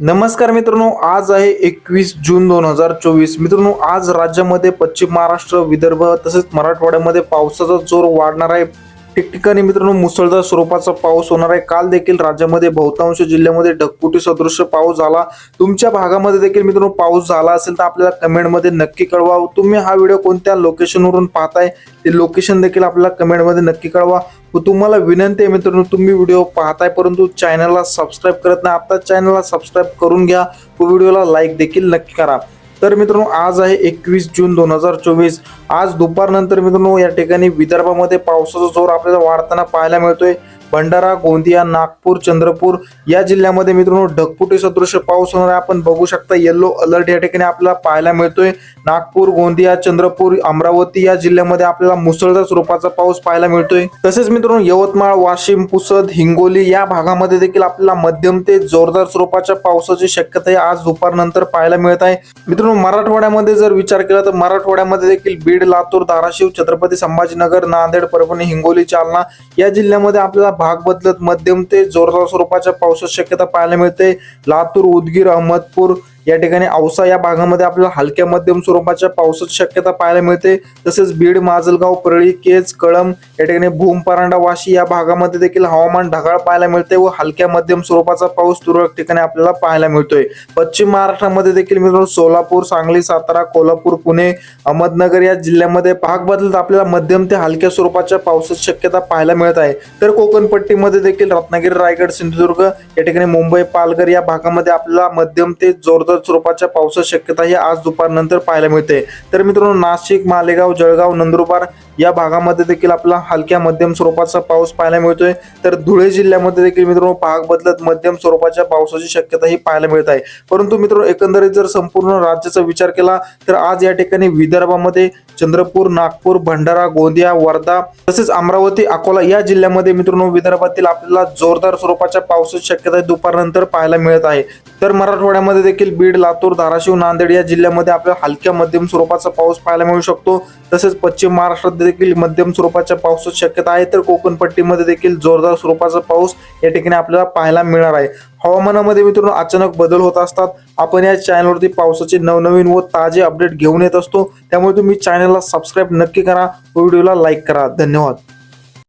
नमस्कार मित्रांनो आज आहे एकवीस जून दोन हजार चोवीस. मित्रांनो आज राज्यामध्ये पश्चिम महाराष्ट्र विदर्भ तसेच मराठवाड्यामध्ये पावसाचा जोर वाढणार आहे. ठिकठिकाणी मित्रांनो मुसळधार स्वरूपाचा पाऊस होणार आहे. काल देखील राज्यामध्ये बहुतांश जिल्ह्यामध्ये ढगपुटी सदृश्य पाऊस झाला. तुमच्या भागामध्ये देखील मित्रांनो पाऊस झाला असेल तर आपल्याला कमेंटमध्ये नक्की कळवा. तुम्ही हा व्हिडिओ कोणत्या लोकेशनवरून पाहताय ते लोकेशन देखील आपल्याला कमेंटमध्ये नक्की कळवा. व तुम्हाला विनंती आहे मित्रांनो तुम्ही व्हिडिओ पाहताय परंतु चॅनलला सबस्क्राईब करत नाही आता चॅनलला सबस्क्राईब करून घ्या. व व्हिडिओला लाईक देखील नक्की करा. तर मित्रांनो आज आहे एकवीस जून दोन हजार चोवीस. आज दुपारनंतर मित्रांनो या ठिकाणी विदर्भामध्ये पावसाचा जोर आपल्याला वाढताना पाहायला मिळतोय. भंडारा गोंदिया नागपूर चंद्रपूर या जिल्ह्यामध्ये मित्रांनो ढगफुटी सदृश पाऊस होणार आपण बघू शकता येल्लो अलर्ट या ठिकाणी आपल्याला पाहायला मिळतोय. नागपूर गोंदिया चंद्रपूर अमरावती या जिल्ह्यामध्ये आपल्याला मुसळधार स्वरूपाचा पाऊस पाहायला मिळतोय. तसेच मित्रांनो यवतमाळ वाशिम पुसद हिंगोली या भागामध्ये देखील आपल्याला मध्यम ते जोरदार स्वरूपाच्या पावसाची शक्यता आज दुपारनंतर पाहायला मिळत आहे. मित्रांनो मराठवाड्यामध्ये जर विचार केला तर मराठवाड्यामध्ये देखील बीड लातूर धाराशिव छत्रपती संभाजीनगर नांदेड परभणी हिंगोली जालना या जिल्ह्यामध्ये आपल्याला भाग बदलत मध्यम ते जोरदार स्वरूपाच्या पावसाची शक्यता पाहायला मिळते. लातूर उदगीर अहमदपूर या ठिकाणी औसा या भागामध्ये आपल्याला हलक्या मध्यम स्वरूपाच्या पावसाची शक्यता पाहायला मिळते. तसेच बीड माजलगाव परळी केज कळम या ठिकाणी भूम परांडा वाशी या भागामध्ये देखील हवामान ढगाळ पाहायला मिळते व हलक्या मध्यम स्वरूपाचा पाऊस तुरळक ठिकाणी आपल्याला पाहायला मिळतोय. पश्चिम महाराष्ट्रामध्ये देखील मित्रांनो सोलापूर सांगली सातारा कोल्हापूर पुणे अहमदनगर या जिल्ह्यामध्ये भाग बदलत आपल्याला मध्यम ते हलक्या स्वरूपाच्या पावसाची शक्यता पाहायला मिळत आहे. तर कोकणपट्टीमध्ये देखील रत्नागिरी रायगड सिंधुदुर्ग या ठिकाणी मुंबई पालघर या भागामध्ये आपल्याला मध्यम ते जोरदार स्वरूपाच्या पावसाची शक्यता ही आज दुपारनंतर पाहायला मिळते. तर मित्रांनो नाशिक मालेगाव जळगाव नंदुरबार या भागामध्ये देखील आपला हलक्या मध्यम स्वरूपाचा पाऊस पाहायला मिळतोय. तर धुळे जिल्ह्यामध्ये देखील मित्रांनो भाग बदलत मध्यम स्वरूपाच्या पावसाची शक्यता ही पाहायला मिळत आहे. परंतु मित्रांनो एकंदरीत जर संपूर्ण राज्याचा विचार केला तर आज या ठिकाणी विदर्भामध्ये चंद्रपूर नागपूर भंडारा गोंदिया वर्धा तसेच अमरावती अकोला या जिल्ह्यामध्ये मित्रांनो विदर्भातील आपल्याला जोरदार स्वरूपाच्या पावसाची शक्यता दुपारनंतर पाहायला मिळत आहे. तर मराठवाड्यामध्ये देखील बीड लातूर धाराशिव नांदेड या जिल्ह्यामध्ये आपल्याला हलक्या मध्यम स्वरूपाचा पाऊस पाहायला मिळू शकतो. तसेच पश्चिम महाराष्ट्रात देखील मध्यम स्वरूपाच्या पावसाची शक्यता आहे तर कोकणपट्टीमध्ये देखील जोरदार स्वरूपाचा पाऊस या ठिकाणी आपल्याला पाहायला मिळणार आहे. हवामानामध्ये मित्रांनो अचानक बदल होत असतात. आपण या चॅनलवरती पावसाचे नवनवीन व ताजे अपडेट घेऊन येत असतो. त्यामुळे तुम्ही चॅनलला सबस्क्राईब नक्की करा व्हिडिओला लाईक करा. धन्यवाद.